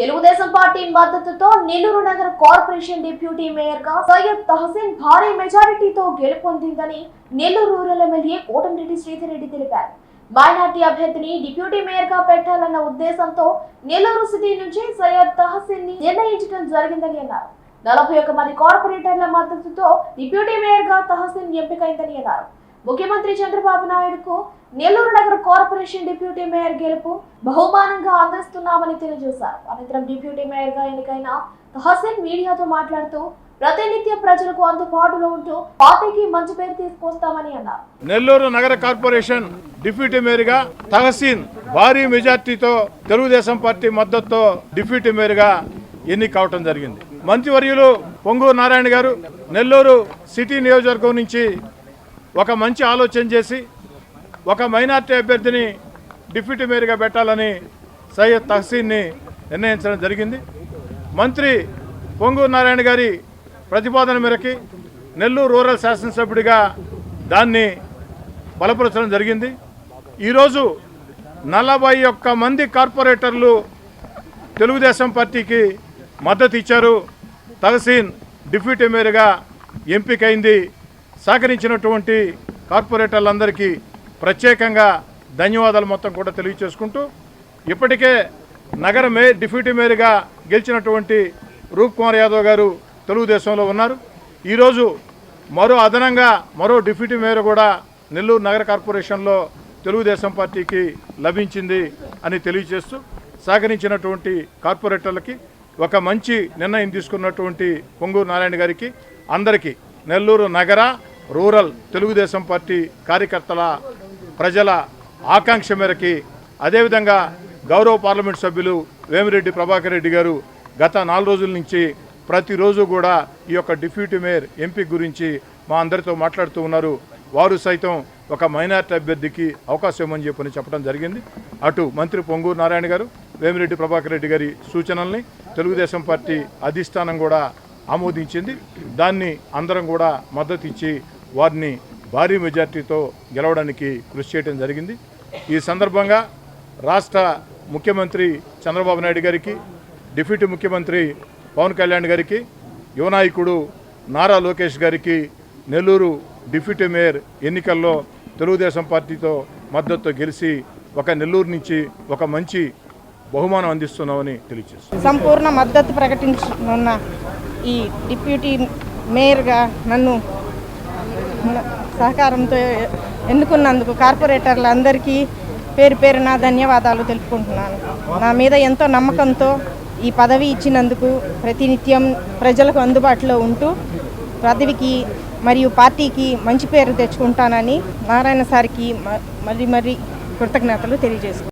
Telugu Desam party మద్దతుతో నెల్లూరు నగర corporation deputy మేయర్గా సయ్యద్ తహసీన్ భారీ మెజారిటీతో గెలుపొందిందని నెల్లూరు రూరల్ ఎమ్మెల్యే కోటమిరెడ్డి శ్రీధర్ రెడ్డి తెలిపారు. మైనార్టీ అభ్యర్థిని డిప్యూటీ మేయర్గా పెట్టాలన్న ఉద్దేశంతో నెల్లూరు సిటీ నుంచి సయ్యద్ తహసీన్ని నిర్ణయించడం జరిగిందని అన్నారు. నలభై ఒక్క మంది కార్పొరేటర్ల మద్దతుతో డిప్యూటీ మేయర్గా తహసీన్ ఎంపికైందని అన్నారు. ముఖ్యమంత్రి చంద్రబాబు నాయుడుకు నెల్లూరు నగర కార్పొరేషన్ డిప్యూటీ మేయర్ గెలుపు బహుమానంగా అందిస్తున్నామని తెలియజేశారు. అనంతరం డిప్యూటీ మేయర్గా ఎన్నికైన తహసీన్ మీడియాతో మాట్లాడుతూ ప్రతినిత్య ప్రజలకు అందుబాటులో ఉంటూ పార్టీకి మంచి పేరు తీసుకొస్తామని అన్నారు. నెల్లూరు నగర కార్పొరేషన్ డిప్యూటీ మేయర్గా తహసీన్ భారీ మెజార్టీతో తెలుగుదేశం పార్టీ మద్దతుతో డిప్యూటీ మేయర్గా ఎన్నిక కావటం జరిగింది. మంత్రివర్యులు పొంగూరు నారాయణ గారు నెల్లూరు సిటీ నియోజకవర్గం నుంచి ఒక మంచి ఆలోచన చేసి ఒక మైనార్టీ అభ్యర్థిని డిప్యూటీ మేయర్గా పెట్టాలని సయ్యద్ తహసీన్ని నిర్ణయించడం జరిగింది. మంత్రి పొంగూరు నారాయణ గారి ప్రతిపాదన మేరకి నెల్లూరు రూరల్ శాసనసభ్యుడిగా దాన్ని బలపరచడం జరిగింది. ఈరోజు నలభై ఒక్క మంది కార్పొరేటర్లు తెలుగుదేశం పార్టీకి మద్దతు ఇచ్చారు. తహసీన్ డిప్యూటీ మేయర్గా ఎంపికైంది సహకరించినటువంటి కార్పొరేటర్లందరికీ ప్రత్యేకంగా ధన్యవాదాలు మొత్తం కూడా తెలియచేసుకుంటూ ఇప్పటికే నగర మే డిప్యూటీ మేయర్గా గెలిచినటువంటి రూప్ కుమార్ యాదవ్ గారు తెలుగుదేశంలో ఉన్నారు. ఈరోజు మరో అదనంగా మరో డిప్యూటీ మేయర్ కూడా నెల్లూరు నగర కార్పొరేషన్లో తెలుగుదేశం పార్టీకి లభించింది అని తెలియజేస్తూ సహకరించినటువంటి కార్పొరేటర్లకి ఒక మంచి నిర్ణయం తీసుకున్నటువంటి పొంగూరు నారాయణ గారికి అందరికీ నెల్లూరు నగర రూరల్ తెలుగుదేశం పార్టీ కార్యకర్తల ప్రజల ఆకాంక్ష మేరకి అదేవిధంగా గౌరవ పార్లమెంట్ సభ్యులు వేమిరెడ్డి ప్రభాకర్ రెడ్డి గారు గత నాలుగు రోజుల నుంచి ప్రతిరోజు కూడా ఈ యొక్క డిప్యూటీ మేయర్ ఎంపీ గురించి మా అందరితో మాట్లాడుతూ ఉన్నారు. వారు సైతం ఒక మైనార్టీ అభ్యర్థికి అవకాశం ఇవ్వమని చెప్పని చెప్పడం జరిగింది. అటు మంత్రి పొంగూరు నారాయణ గారు వేమిరెడ్డి ప్రభాకర్ రెడ్డి గారి సూచనల్ని తెలుగుదేశం పార్టీ అధిష్టానం కూడా ఆమోదించింది. దాన్ని అందరం కూడా మద్దతు ఇచ్చి వారిని భారీ మెజార్టీతో గెలవడానికి కృషి చేయడం జరిగింది. ఈ సందర్భంగా రాష్ట్ర ముఖ్యమంత్రి చంద్రబాబు నాయుడు గారికి డిప్యూటీ ముఖ్యమంత్రి పవన్ కళ్యాణ్ గారికి యువనాయకుడు నారా లోకేష్ గారికి నెల్లూరు డిప్యూటీ మేయర్ ఎన్నికల్లో తెలుగుదేశం పార్టీతో మద్దతుతో గెలిచి ఒక నెల్లూరు నుంచి ఒక మంచి బహుమానం అందిస్తున్నామని తెలియజేస్తున్నాం సంపూర్ణ మద్దతు ప్రకటించున్న ఈ డిప్యూటీ మేయర్గా నన్ను సహకారంతో ఎన్నుకున్నందుకు కార్పొరేటర్లందరికీ పేరు పేరున ధన్యవాదాలు తెలుపుకుంటున్నాను. నా మీద ఎంతో నమ్మకంతో ఈ పదవి ఇచ్చినందుకు ప్రతినిత్యం ప్రజలకు అందుబాటులో ఉంటూ పదవికి మరియు పార్టీకి మంచి పేరు తెచ్చుకుంటానని నారాయణ సార్కి మ- మరి కృతజ్ఞతలు తెలియజేసుకుంటాను